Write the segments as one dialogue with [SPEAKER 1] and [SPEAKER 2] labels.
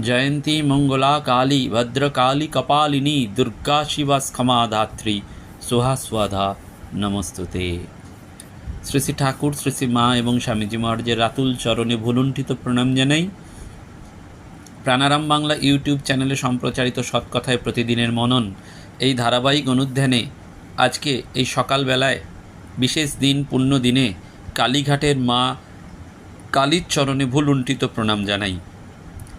[SPEAKER 1] জয়ন্তী, মঙ্গলা, কালী, ভদ্রকালী, কপালিনী, দুর্গা, শিবা স্খমাধাত্রী সুহাস্বাধা, নমস্তুতে। শ্রী শ্রী ঠাকুর, শ্রী শ্রী মা এবং স্বামীজি মহারাজের রাতুল চরণে ভুলুণ্ঠিত প্রণাম জানাই। প্রাণারাম বাংলা ইউটিউব চ্যানেলে সম্প্রচারিত সৎকথায় প্রতিদিনের মনন, এই ধারাবাহিক অনুধ্যানে আজকে এই সকালবেলায় বিশেষ দিন পুণ্য দিনে কালীঘাটের মা কালীর চরণে ভুলুণ্ঠিত প্রণাম জানাই।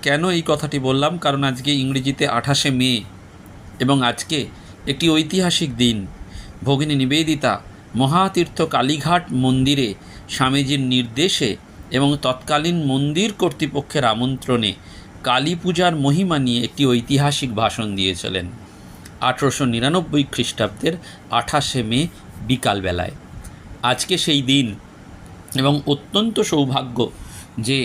[SPEAKER 1] কেন এই কথাটি বললাম? কারণ আজকে ইংরেজিতে আঠাশে মে এবং আজকে একটি ঐতিহাসিক দিন। ভগিনী নিবেদিতা মহাতীর্থ কালীঘাট মন্দিরে স্বামীজির নির্দেশে এবং তৎকালীন মন্দির কর্তৃপক্ষের আমন্ত্রণে কালী পূজার মহিমা নিয়ে একটি ঐতিহাসিক ভাষণ দিয়েছিলেন আঠেরোশো নিরানব্বই খ্রিস্টাব্দের আঠাশে মে বিকালবেলায়। আজকে সেই দিন এবং অত্যন্ত সৌভাগ্য যে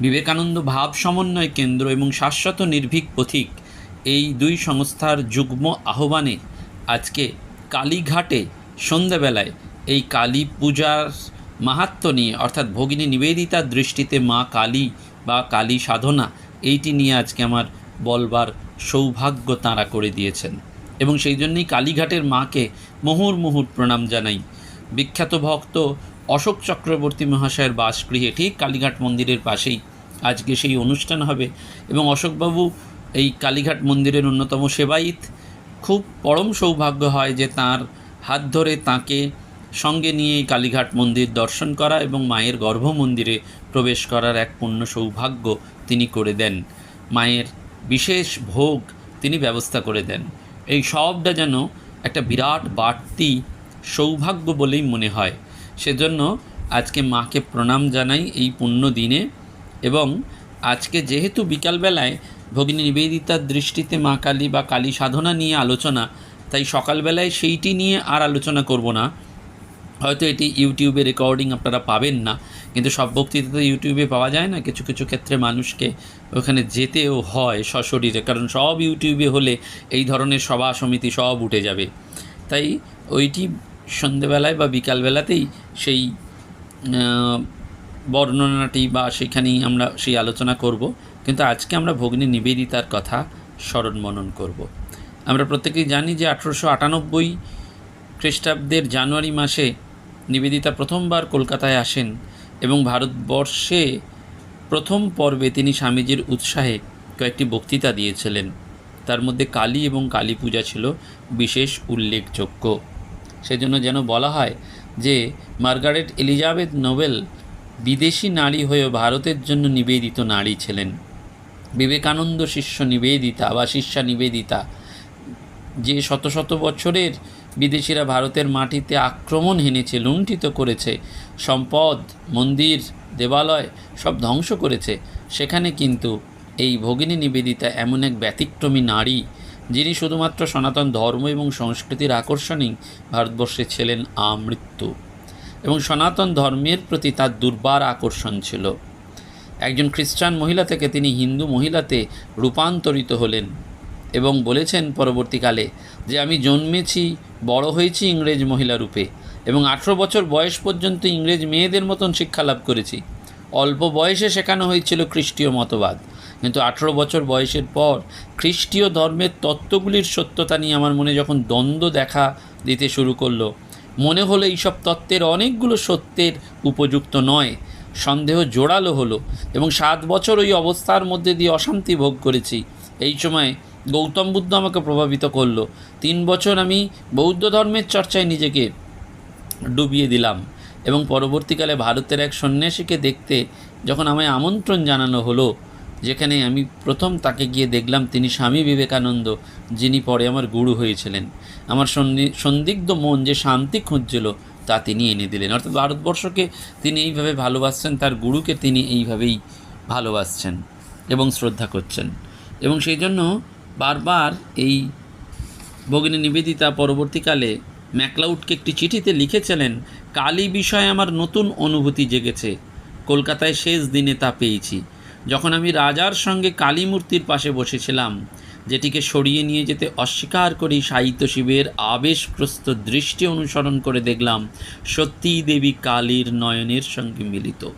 [SPEAKER 1] বিবেকানন্দ ভাব সমন্বয় কেন্দ্র এবং শাশ্বত নির্ভীক পথিক এই দুই সংস্থার যুগ্ম আহ্বানে আজকে কালীঘাটে সন্ধ্যাবেলায় এই কালী পূজার মাহাত্ম নিয়ে, অর্থাৎ ভগিনী নিবেদিতার দৃষ্টিতে মা কালী বা কালী সাধনা, এইটি নিয়ে আজকে আমার বলবার সৌভাগ্য তাঁরা করে দিয়েছেন। এবং সেই জন্যই কালীঘাটের মাকে মুহুর মুহুর প্রণাম জানাই। বিখ্যাত ভক্ত অশোক চক্রবর্তী মহাশয়ের বাসগৃহে ঠিক কালীঘাট মন্দিরের পাশেই। আজকে সেই অনুষ্ঠান হবে এবং অশোকবাবু এই কালীঘাট মন্দিরের অন্যতম সেবায়িত। খুব পরম সৌভাগ্য হয় যে তার হাত ধরে তাকে সঙ্গে নিয়ে কালীঘাট মন্দির দর্শন করা এবং মায়ের গর্ভ মন্দিরে প্রবেশ করার এক পূর্ণ সৌভাগ্য তিনি করে দেন। মায়ের বিশেষ ভোগ তিনি ব্যবস্থা করে দেন। এই সবটা যেন একটা বিরাট বাড়তি সৌভাগ্য বলেই মনে হয়। সেজন্য আজকে মাকে প্রণাম জানাই এই পুণ্য দিনে এবং আজকে যেহেতু বিকালবেলায় ভগিনী নিবেদিতার দৃষ্টিতে মা কালী বা কালী সাধনা নিয়ে আলোচনা, তাই সকালবেলায় সেইটি নিয়ে আর আলোচনা করব না। হয়তো এটি ইউটিউবে রেকর্ডিং আপনারা পাবেন না, কিন্তু সব বক্তৃতা তো ইউটিউবে পাওয়া যায় না। কিছু কিছু ক্ষেত্রে মানুষকে ওখানে যেতেও হয় সশরীরে, কারণ সব ইউটিউবে হলে এই ধরনের সভা সমিতি সব উঠে যাবে। তাই ওইটি সন্ধেবেলায় বা বিকালবেলাতেই সেই বর্ণনাটি বা সেখানেই আমরা সেই আলোচনা করব। কিন্তু আজকে আমরা ভগ্নী নিবেদিতার কথা স্মরণ মনন করব। আমরা প্রত্যেকেই জানি যে আঠেরোশো আটানব্বই খ্রিস্টাব্দের জানুয়ারি মাসে নিবেদিতা প্রথমবার কলকাতায় আসেন এবং ভারতবর্ষে প্রথম পর্বে তিনি স্বামীজির উৎসাহে কয়েকটি বক্তৃতা দিয়েছিলেন। তার মধ্যে কালী এবং কালী পূজা ছিল বিশেষ উল্লেখযোগ্য। সেজন্য যেন বলা হয় যে মার্গারেট এলিজাবেথ নোবেল বিদেশি নারী হয়েও ভারতের জন্য নিবেদিত নারী ছিলেন। বিবেকানন্দ শিষ্য নিবেদিতা বা শিষ্যা নিবেদিতা, যে শত শত বছরের বিদেশিরা ভারতের মাটিতে আক্রমণ হেনেছে, লুণ্ঠিত করেছে, সম্পদ, মন্দির, দেবালয় সব ধ্বংস করেছে। সেখানে কিন্তু এই ভগিনী নিবেদিতা এমন এক ব্যতিক্রমী নারী যিনি শুধুমাত্র সনাতন ধর্ম এবং সংস্কৃতির আকর্ষণেই ভারতবর্ষে ছিলেন আমৃত্যু এবং সনাতন ধর্মের প্রতি তার দুর্বার আকর্ষণ ছিল। একজন খ্রিস্টান মহিলা থেকে তিনি হিন্দু মহিলাতে রূপান্তরিত হলেন এবং বলেছেন পরবর্তীকালে যে, আমি জন্মেছি, বড় হয়েছি ইংরেজ মহিলা রূপে এবং আঠেরো বছর বয়স পর্যন্ত ইংরেজ মেয়েদের মতন শিক্ষা লাভ করেছি। অল্প বয়সে শেখানো হয়েছিল খ্রিস্টীয় মতবাদ। কিন্তু আঠেরো বছর বয়সের পর খ্রিস্টীয় ধর্মের তত্ত্বগুলির সত্যতা নিয়ে আমার মনে যখন দ্বন্দ্ব দেখা দিতে শুরু করল, মনে হলো এইসব তত্ত্বের অনেকগুলো সত্যের উপযুক্ত নয়। সন্দেহ জোরালো হলো এবং সাত বছর ওই অবস্থার মধ্যে দিয়ে অশান্তি ভোগ করেছি। এই সময় গৌতম বুদ্ধ আমাকে প্রভাবিত করল। তিন বছর আমি বৌদ্ধ ধর্মের চর্চায় নিজেকে ডুবিয়ে দিলাম এবং পরবর্তীকালে ভারতের এক সন্ন্যাসীকে দেখতে যখন আমায় আমন্ত্রণ জানানো হলো যেখানে আমি প্রথম তাকে গিয়ে দেখলাম তিনি স্বামী বিবেকানন্দ, যিনি পরে আমার গুরু হয়েছিলেন। আমার সন্দিগ্ধ মন যে শান্তি খুঁজছিল, তা তিনি এনে দিলেন। অর্থাৎ ভারতবর্ষকে তিনি এইভাবে ভালোবাসছেন, তার গুরুকে তিনি এইভাবেই ভালোবাসছেন এবং শ্রদ্ধা করছেন। এবং সেই জন্য বারবার এই ভগিনী নিবেদিতা পরবর্তীকালে ম্যাকলাউডকে একটি চিঠিতে লিখেছিলেন, কালী বিষয়ে আমার নতুন অনুভূতি জেগেছে। কলকাতায় শেষ দিনে তা পেয়েছি। যখন আমি রাজার সঙ্গে কালী মূর্তির পাশে বসেছিলাম, যেটিকে সরিয়ে নিয়ে যেতে অস্বীকার করি সাহিত্য শিবের আবেশগ্রস্ত দৃষ্টি অনুসরণ করে দেখলাম সত্যিই দেবী কালীর নয়নের সঙ্গে মিলিত।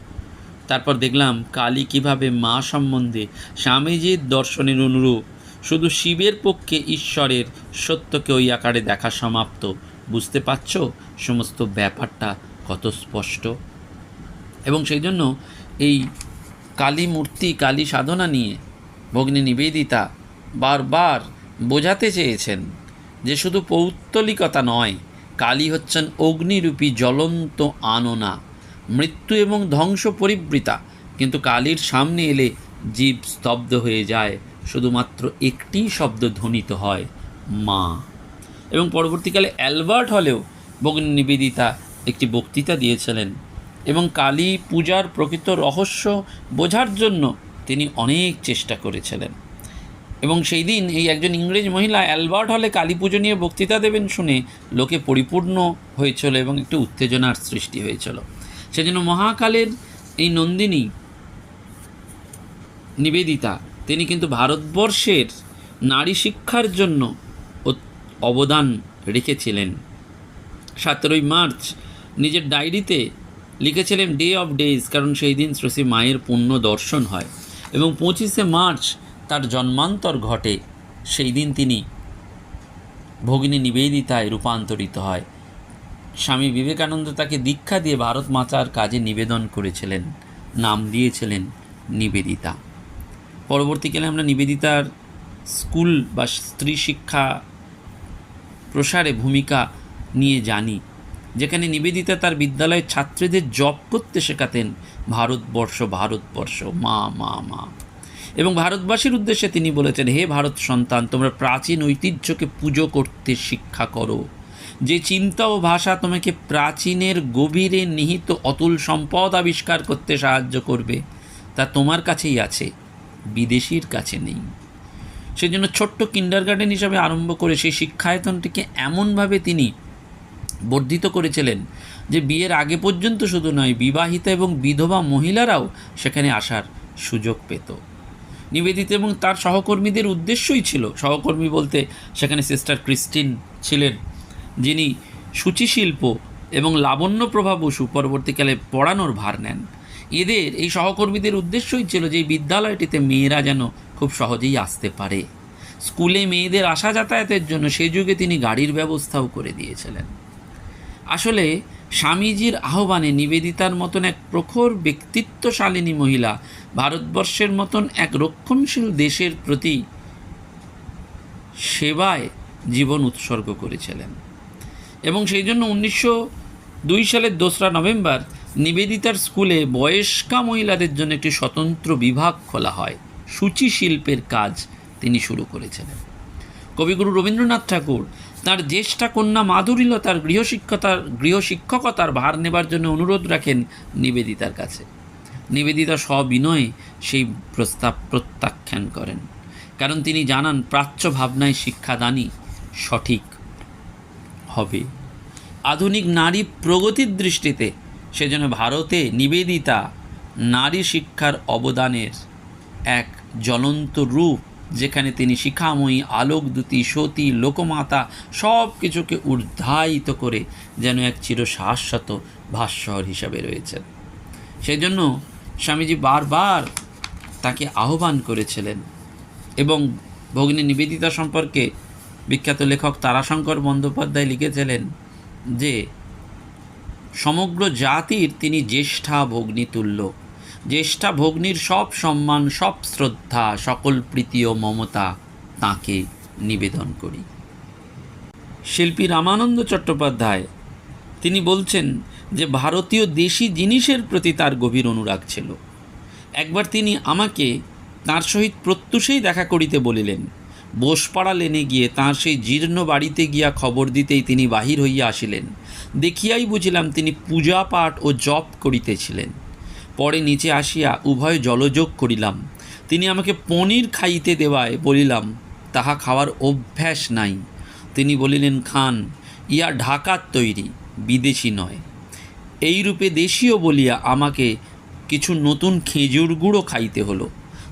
[SPEAKER 1] তারপর দেখলাম কালী কীভাবে মা সম্বন্ধে স্বামীজির দর্শনের অনুরূপ, শুধু শিবের পক্ষে ঈশ্বরের সত্যকে ওই আকারে দেখা সমাপ্ত। বুঝতে পারছ সমস্ত ব্যাপারটা কত স্পষ্ট? এবং সেই জন্য এই কালী মূর্তি, কালী সাধনা নিয়ে ভগ্নী নিবেদিতা বারবার বোঝাতে চেয়েছেন যে শুধু পৌত্তলিকতা নয়, কালী হচ্ছেন অগ্নিরূপী জ্বলন্ত আননা, মৃত্যু এবং ধ্বংস পরিবৃতা। কিন্তু কালীর সামনে এলে জীব স্তব্ধ হয়ে যায়, শুধুমাত্র একটি শব্দ ধ্বনিত হয়, মা। এবং পরবর্তীকালে অ্যালবার্ট হলেও ভগ্নী নিবেদিতা একটি বক্তৃতা দিয়েছিলেন। এবং কালী পূজার প্রকৃত রহস্য বোঝার জন্য তিনি অনেক চেষ্টা করেছিলেন। এবং সেই দিন এই একজন ইংরেজ মহিলা অ্যালবার্ট হলে কালী পুজো নিয়ে বক্তৃতা দেবেন শুনে লোকে পরিপূর্ণ হয়েছিল এবং একটু উত্তেজনার সৃষ্টি হয়েছিল। সেজন্য মহাকালের এই নন্দিনী নিবেদিতা, তিনি কিন্তু ভারতবর্ষের নারী শিক্ষার জন্য অবদান রেখেছিলেন। সতেরোই মার্চ নিজের ডায়েরিতে লিখেছিলেন ডে অফ ডেজ কারণ সেই দিন শ্রী মায়ের পুণ্য দর্শন হয়। এবং পঁচিশে মার্চ তার জন্মান্তর ঘটে, সেই দিন তিনি ভগিনী নিবেদিতায় রূপান্তরিত হয়। স্বামী বিবেকানন্দ তাকে দীক্ষা দিয়ে ভারত মাতার কাজে নিবেদন করেছিলেন, নাম দিয়েছিলেন নিবেদিতা। পরবর্তীকালে আমরা নিবেদিতার স্কুল বা স্ত্রী শিক্ষা প্রসারে ভূমিকা নিয়ে জানি। যেখানে নিবেদিতা তার বিদ্যালয়ের ছাত্রীদের জব করতে শেখাতেন ভারতবর্ষ ভারতবর্ষ, মা মা মা। এবং ভারতবাসীর উদ্দেশ্যে তিনি বলেছেন, হে ভারত সন্তান, তোমরা প্রাচীন ঐতিহ্যকে পুজো করতে শিক্ষা করো। যে চিন্তা ও ভাষা তোমাকে প্রাচীনের গভীরে নিহিত অতুল সম্পদ আবিষ্কার করতে সাহায্য করবে, তা তোমার কাছেই আছে, বিদেশির কাছে নেই। সেজন্য ছোট্ট কিন্ডার গার্ডেন হিসাবে আরম্ভ করে সেই শিক্ষায়তনটিকে এমনভাবে তিনি বর্ধিত করেছিলেন যে বিয়ের আগে পর্যন্ত শুধু নয়, বিবাহিতা এবং বিধবা মহিলারাও সেখানে আসার সুযোগ পেত। নিবেদিত এবং তার সহকর্মীদের উদ্দেশ্যই ছিল, সহকর্মী বলতে সেখানে সিস্টার ক্রিস্টিন ছিলেন, যিনি সূচিশিল্প এবং লাবণ্য প্রভা বসু পরবর্তীকালে পড়ানোর ভার নেন। এদের এই সহকর্মীদের উদ্দেশ্যই ছিল যে বিদ্যালয়টিতে মেয়েরা যেন খুব সহজেই আসতে পারে। স্কুলে মেয়েদের আসা যাতায়াতের জন্য সে যুগে তিনি গাড়ির ব্যবস্থাও করে দিয়েছিলেন। আসলে স্বামীজির আহ্বানে নিবেদিতার মতন এক প্রখর ব্যক্তিত্বশালিনী মহিলা ভারতবর্ষের মতন এক রক্ষণশীল দেশের প্রতি সেবায় জীবন উৎসর্গ করেছিলেন। এবং সেই জন্য উনিশশো দুই সালের দোসরা নভেম্বর নিবেদিতার স্কুলে বয়স্কা মহিলাদের জন্য একটি স্বতন্ত্র বিভাগ খোলা হয়। সূচি শিল্পের কাজ তিনি শুরু করেছিলেন। কবিগুরু রবীন্দ্রনাথ ঠাকুর তার জ্যেষ্ঠা কন্যা মাধুরীলতার গৃহশিক্ষতার গৃহশিক্ষকতার ভার নেবার জন্য অনুরোধ রাখেন নিবেদিতার কাছে। নিবেদিতা সবিনয়ে সেই প্রস্তাব প্রত্যাখ্যান করেন। কারণ তিনি জানান, প্রাচ্য ভাবনায় শিক্ষাদানই সঠিক হবে। আধুনিক নারী প্রগতির দৃষ্টিতে সেজন্য ভারতে নিবেদিতা নারী শিক্ষার অবদানের এক জ্বলন্ত রূপ যেখানে তিনি শিখাময়ী, আলোকদূতী, সতী, লোকমাতা সব কিছুকে ঊর্ধ্বায়িত করে যেন এক চির শাশ্বত ভাস্বর হিসাবে রয়েছেন। সেই জন্য স্বামীজি বারবার তাকে আহ্বান করেছিলেন এবং ভগ্নী নিবেদিতা সম্পর্কে বিখ্যাত লেখক তারাশঙ্কর বন্দ্যোপাধ্যায় লিখেছিলেন যে, সমগ্র জাতির তিনি জ্যেষ্ঠা ভগ্নী তুল্য জ্যেষ্ঠা ভগ্নীর সব সম্মান, সব শ্রদ্ধা, সকল প্রীতি ও মমতা তাকে নিবেদন করি। শিল্পী রামানন্দ চট্টোপাধ্যায়, তিনি বলছেন যে ভারতীয় দেশি জিনিসের প্রতি তার গভীর অনুরাগ ছিল। একবার তিনি আমাকে তার সহিত প্রত্যুষেই দেখা করিতে বলিলেন। বোসপাড়া লেনে গিয়ে তাঁর সেই জীর্ণ বাড়িতে গিয়া খবর দিতেই তিনি বাহির হইয়া আসিলেন। দেখিয়াই বুঝিলাম তিনি পূজা পাঠ ও জপ করিতেছিলেন। পরে নিচে আসিয়া উভয় জলযোগ করিলাম। তিনি আমাকে পনির খাইতে দেওয়ায় বলিলাম, তাহা খাওয়ার অভ্যাস নাই। তিনি বলিলেন, খান, ইয়া ঢাকার তৈরি, বিদেশি নয়। এইরূপে দেশীয় বলিয়া আমাকে কিছু নতুন খেজুর গুঁড়ো খাইতে হলো।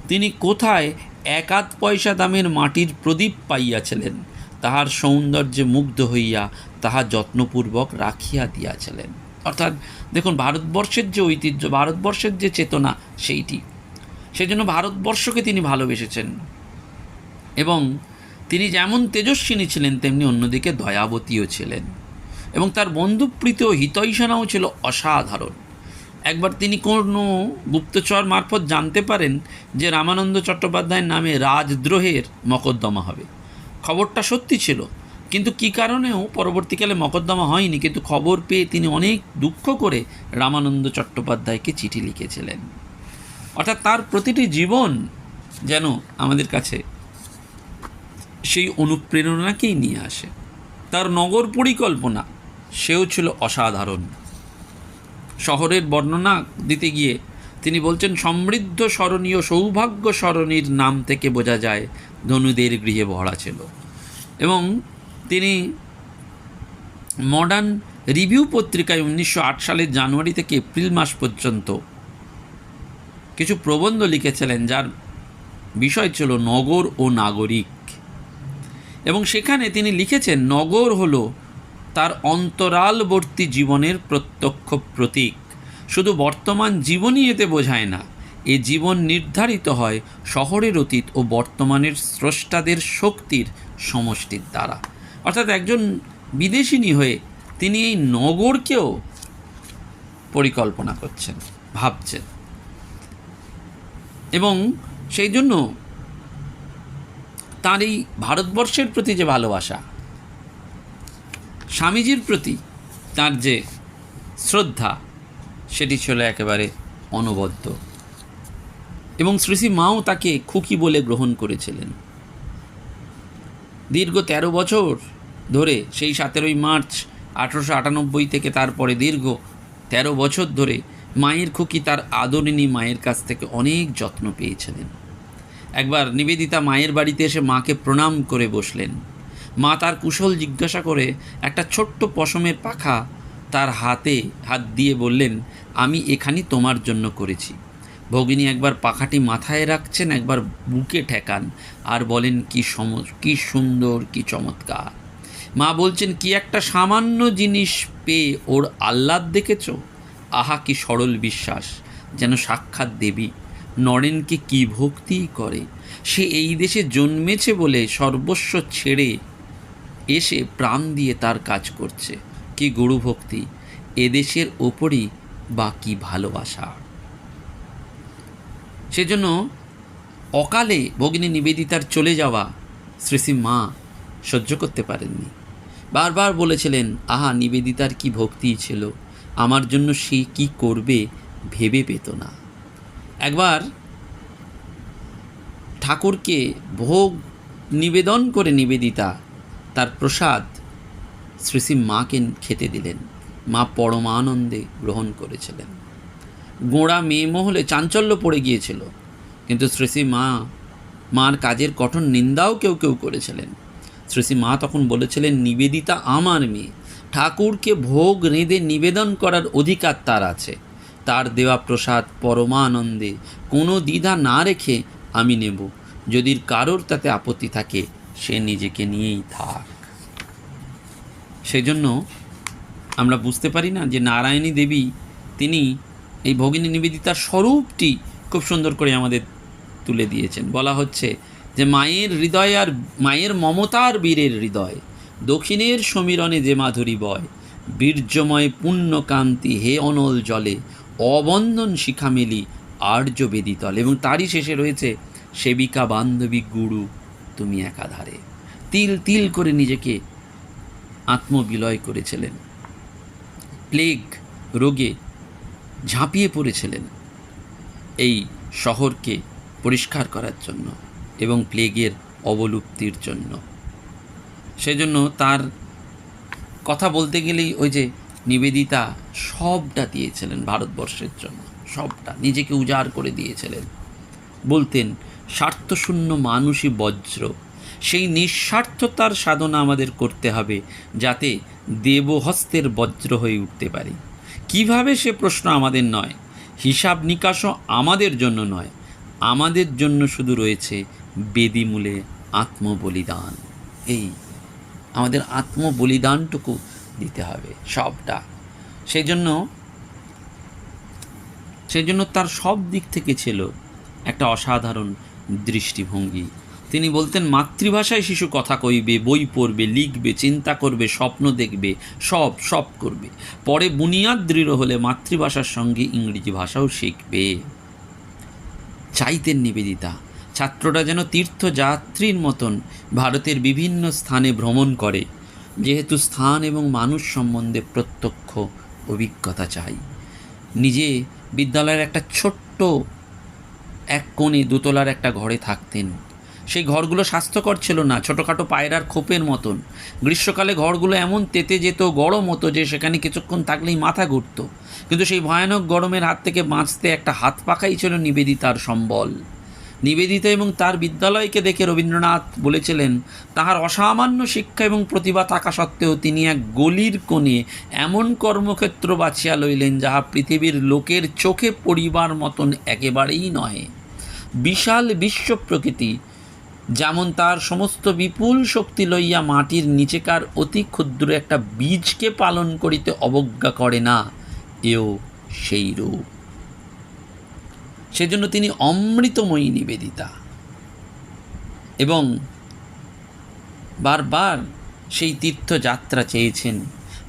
[SPEAKER 1] তিনি কোথায় এক আধ পয়সা দামের মাটির প্রদীপ পাইয়াছিলেন, তাহার সৌন্দর্যে মুগ্ধ হইয়া তাহা যত্নপূর্বক রাখিয়া দিয়াছিলেন। অর্থাৎ দেখুন, ভারতবর্ষের যে ঐতিহ্য, ভারতবর্ষের যে চেতনা, সেইটি। সেজন্য ভারতবর্ষকে তিনি ভালোবেসেছেন। এবং তিনি যেমন তেজস্বিনী ছিলেন, তেমনি অন্যদিকে দয়াবতীও ছিলেন। এবং তার বন্ধুপ্রীত হিতৈষণাও ছিল অসাধারণ। একবার তিনি কোনো গুপ্তচর মারফত জানতে পারেন যে রামানন্দ চট্টোপাধ্যায়ের নামে রাজদ্রোহের মকদ্দমা হবে। খবরটা সত্যি ছিল। কিন্তু কী কারণেও পরবর্তীকালে মকদ্দমা হয়নি, কিন্তু খবর পেয়ে তিনি অনেক দুঃখ করে রামানন্দ চট্টোপাধ্যায়কে চিঠি লিখেছিলেন। অর্থাৎ তার প্রতিটি জীবন যেন আমাদের কাছে সেই অনুপ্রেরণাকেই নিয়ে আসে। তার নগর পরিকল্পনা, সেও ছিল অসাধারণ। শহরের বর্ণনা দিতে গিয়ে তিনি বলছেন, সমৃদ্ধ স্মরণীয়, সৌভাগ্য স্মরণীর নাম থেকে বোঝা যায়, ধনুদের গৃহে ভরা ছিল। এবং তিনি মডার্ন রিভিউ পত্রিকায় উনিশশো আট সালের জানুয়ারি থেকে এপ্রিল মাস পর্যন্ত কিছু প্রবন্ধ লিখেছিলেন, যার বিষয় ছিল নগর ও নাগরিক। এবং সেখানে তিনি লিখেছেন, নগর হল তার অন্তরালবর্তী জীবনের প্রত্যক্ষ প্রতীক। শুধু বর্তমান জীবনই এতে বোঝায় না, এ জীবন নির্ধারিত হয় শহরের অতীত ও বর্তমানের স্রষ্টাদের শক্তির সমষ্টির দ্বারা। অর্থাৎ একজন বিদেশিনী হয়ে তিনি এই নগরকেও পরিকল্পনা করছেন, ভাবছেন। এবং সেই জন্য তার এই ভারতবর্ষের প্রতি যে ভালোবাসা, স্বামীজির প্রতি তার যে শ্রদ্ধা, সেটি ছিল একেবারে অনবদ্য। এবং শ্রীশ্রী মাও তাকে খুকি বলে গ্রহণ করেছিলেন। দীর্ঘ তেরো বছর ধরে সেই সতেরোই মার্চ আঠেরোশো আটানব্বই থেকে তারপরে দীর্ঘ তেরো বছর ধরে মায়ের খুকি তার আদরিনী মায়ের কাছ থেকে অনেক যত্ন পেয়েছিলেন। একবার নিবেদিতা মায়ের বাড়িতে এসে মাকে প্রণাম করে বসলেন। মা তার কুশল জিজ্ঞাসা করে একটা ছোট্ট পশমের পাখা তার হাতে হাত দিয়ে বললেন, আমি এখানি তোমার জন্য করেছি। ভগিনী একবার পাখাটি মাথায় রাখছেন, একবার বুকে ঠেকান আর বলেন, কি সম, কী সুন্দর, কি চমৎকার। মা বলছেন, কি একটা সামান্য জিনিস পেয়ে ওর আহ্লাদ দেখেছ? আহা, কি সরল বিশ্বাস। যেন সাক্ষাৎ দেবী নরেনকে কি ভক্তি করে। সে এই দেশে জন্মেছে বলে সর্বস্ব ছেড়ে এসে প্রাণ দিয়ে তার কাজ করছে। কি গুরু ভক্তি এদেশের ওপরই বা কি ভালোবাসা? সেজন্য অকালে ভগিনী নিবেদিতার চলে যাওয়া শ্রীশ্রী মা সহ্য করতে পারেননি। বারবার বলেছিলেন, আহা, নিবেদিতার কি ভক্তি ছিল? আমার জন্য সে কি করবে ভেবে পেত না। একবার ঠাকুরকে ভোগ নিবেদন করে নিবেদিতা তার প্রসাদ শ্রীশ্রী মাকে খেতে দিলেন। মা পরমানন্দে গ্রহণ করেছিলেন। গোড়া মেয়ে মহলে চাঞ্চল্য পড়ে গিয়েছিল। কিন্তু শ্রীশ্রী মা, মার কাজের কঠোর নিন্দাও কেউ কেউ করেছিলেন। শ্রীশ্রী মা তখন বলেছিলেন, নিবেদিতা আমার মেয়ে। ঠাকুরকে ভোগ রেঁধে নিবেদন করার অধিকার তার আছে। তার দেওয়া প্রসাদ পরমানন্দে। কোনো দ্বিধা না রেখে আমি নেব। যদি কারোর তাতে আপত্তি থাকে, সে নিজেকে নিয়েই থাক। সেজন্য আমরা বুঝতে পারি না যে নারায়ণী দেবী, তিনি এই ভগিনী নিবেদিতার স্বরূপটি খুব সুন্দর করে আমাদের তুলে দিয়েছেন। বলা হচ্ছে যে মায়ের হৃদয় আর মায়ের মমতার বীরের হৃদয়, দক্ষিণের সমীরণে যে মাধুরী বয়, বীর্যময় পুণ্যকান্তি হে অনল জলে, অবন্দন শিখামেলি আর্য বেদিতল এবং তারই শেষে রয়েছে, সেবিকা বান্ধবী গুরু, তুমি একাধারে। তিল তিল করে নিজেকে আত্মবিলয় করেছিলেন। প্লেগ রোগে ঝাঁপিয়ে পড়েছিলেন এই শহরকে পরিষ্কার করার জন্য। এবং প্লেগের অবলুপ্তির জন্য। সেজন্য তার কথা বলতে গেলেই ওই যে নিবেদিতা সবটা দিয়েছিলেন ভারতবর্ষের জন্য, সবটা, নিজেকে উজাড় করে দিয়েছিলেন। বলতেন, স্বার্থশূন্য মানুষই বজ্র। সেই নিঃস্বার্থতার সাধনা আমাদের করতে হবে যাতে দেবহস্তের বজ্র হয়ে উঠতে পারি। কীভাবে সে প্রশ্ন আমাদের নয়, হিসাব নিকাশও আমাদের জন্য নয়, আমাদের জন্য শুধু রয়েছে বেদিমূলে আত্মবলিদান। এই আমাদের আত্মবলিদানটুকু দিতে হবে সবটা। সেই জন্য সেই জন্য তার সব দিক থেকে ছিল একটা অসাধারণ দৃষ্টিভঙ্গি। তিনি বলতেন, মাতৃভাষায় শিশু কথা কইবে, বই পড়বে, লিখবে, চিন্তা করবে, স্বপ্ন দেখবে, সব সব করবে। পরে বুনিয়াদ দৃঢ় হলে মাতৃভাষার সঙ্গে ইংরেজি ভাষাও শিখবে। চাইতেন নিবেদিতা। ছাত্ররা যেন তীর্থযাত্রীর মতন ভারতের বিভিন্ন স্থানে ভ্রমণ করে, যেহেতু স্থান এবং মানুষ সম্বন্ধে প্রত্যক্ষ অভিজ্ঞতা চাই। নিজে বিদ্যালয়ের একটা ছোট্ট এক কোণে দোতলার একটা ঘরে থাকতেন। সেই ঘরগুলো স্বাস্থ্যকর ছিল না, ছোটোখাটো পায়রার খোপের মতন। গ্রীষ্মকালে ঘরগুলো এমন তেতে যেত, গরম হতো যে সেখানে কিছুক্ষণ থাকলেই মাথা ঘুরত। কিন্তু সেই ভয়ানক গরমের হাত থেকে বাঁচতে একটা হাত পাখাই ছিল নিবেদিতার সম্বল। নিবেদিতা এবং তার বিদ্যালয়কে দেখে রবীন্দ্রনাথ বলেছিলেন, তাহার অসামান্য শিক্ষা এবং প্রতিভা থাকা সত্ত্বেও তিনি এক গলির কোণে এমন কর্মক্ষেত্র বাছিয়া লইলেন যাহা পৃথিবীর লোকের চোখে পড়িবার মতন একেবারেই নহে। বিশাল বিশ্ব প্রকৃতি, যেমন তার সমস্ত বিপুল শক্তি লইয়া মাটির নিচেকার অতি ক্ষুদ্র একটা বীজকে পালন করিতে অবজ্ঞা করে না, এও সেই রূপ সেজন্য তিনি অমৃতময়ী নিবেদিতা। এবং বারবার সেই তীর্থযাত্রা চেয়েছেন।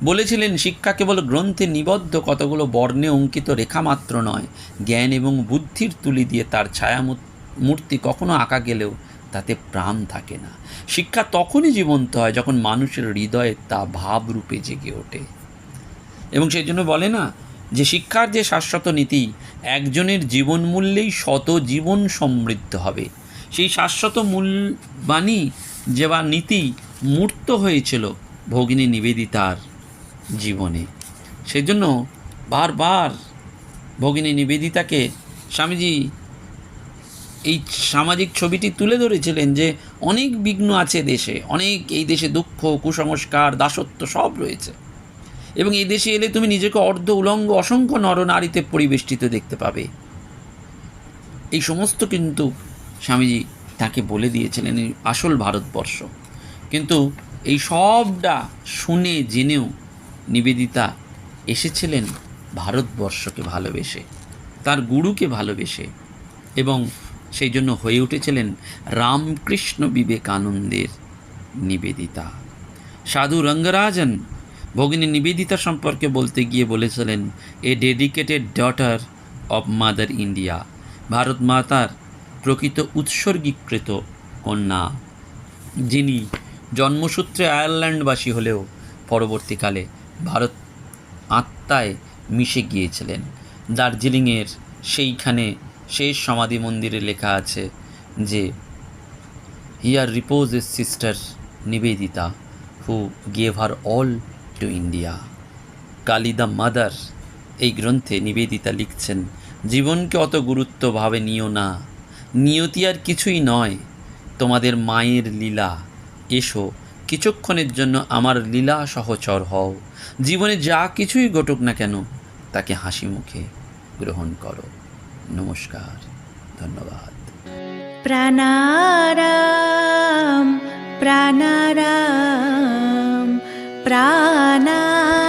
[SPEAKER 1] বলেছিলেন, শিক্ষা কেবল গ্রন্থে নিবদ্ধ কতগুলো বর্ণে অঙ্কিত রেখা মাত্র নয়, জ্ঞান এবং বুদ্ধির তুলি দিয়ে তার ছায়া মূর্তি কখনো আঁকা গেলেও তাতে প্রাণ থাকে না। শিক্ষা তখনই জীবন্ত হয় যখন মানুষের হৃদয়ে তা ভাবরূপে জেগে ওঠে। এবং সেই জন্য বলে না যে শিক্ষার যে শাশ্বত নীতি, একজনের জীবন মূল্যেই শত জীবন সমৃদ্ধ হবে। সেই শাশ্বত মূলবাণী যে বা নীতি মূর্ত হয়েছিল ভগিনী নিবেদিতার জীবনে। সেজন্য বারবার ভগিনী নিবেদিতাকে স্বামীজি এই সামাজিক ছবিটি তুলে ধরেছিলেন যে অনেক বিঘ্ন আছে দেশে, অনেক এই দেশে দুঃখ, কুসংস্কার, দাসত্ব সব রয়েছে। এবং এই দেশে এলে তুমি নিজেকে অর্ধ উলঙ্গ, অসংখ্য নরনারীতে পরিবেষ্টিত দেখতে পাবে। এই সমস্ত কিন্তু স্বামীজি তাকে বলে দিয়েছিলেন আসল ভারতবর্ষ। কিন্তু এই সবটা শুনে, জেনেও নিবেদিতা এসেছিলেন ভারতবর্ষকে ভালোবেসে, তার গুরুকে ভালোবেসে এবং সেই জন্য হয়ে উঠেছিলেন রামকৃষ্ণ বিবেকানন্দের নিবেদিতা। সাধু রঙ্গরাজন ভগিনী নিবেদিতা সম্পর্কে বলতে গিয়ে বলেছিলেন, a dedicated daughter of mother India Bharat মাতার প্রকৃত উৎসর্গীকৃত কন্যা, যিনি জন্মসূত্রে আয়ারল্যান্ডবাসী হলেও পরবর্তীকালে ভারত আত্মায় মিশে গিয়েছিলেন। দার্জিলিংয়ের সেইখানে শেষ সমাধি মন্দিরে লেখা আছে যে here repose is sister Nivedita who gave her all to India. Kali the mother এই গ্রন্থে নিবেদিতা লিখছেন, জীবনকে অত গুরুত্বভাবে নিও না। নিয়তি আর কিছুই নয়। তোমাদের মায়ের লীলা। এসো, কিছুক্ষণের জন্য আমার লীলা সহচর হও। জীবনে যা কিছুই ঘটুক না কেন, তাকে হাসি মুখে গ্রহণ করো। নমস্কার, ধন্যবাদ।
[SPEAKER 2] প্রাণারাম প্রাণারাম। प्राणा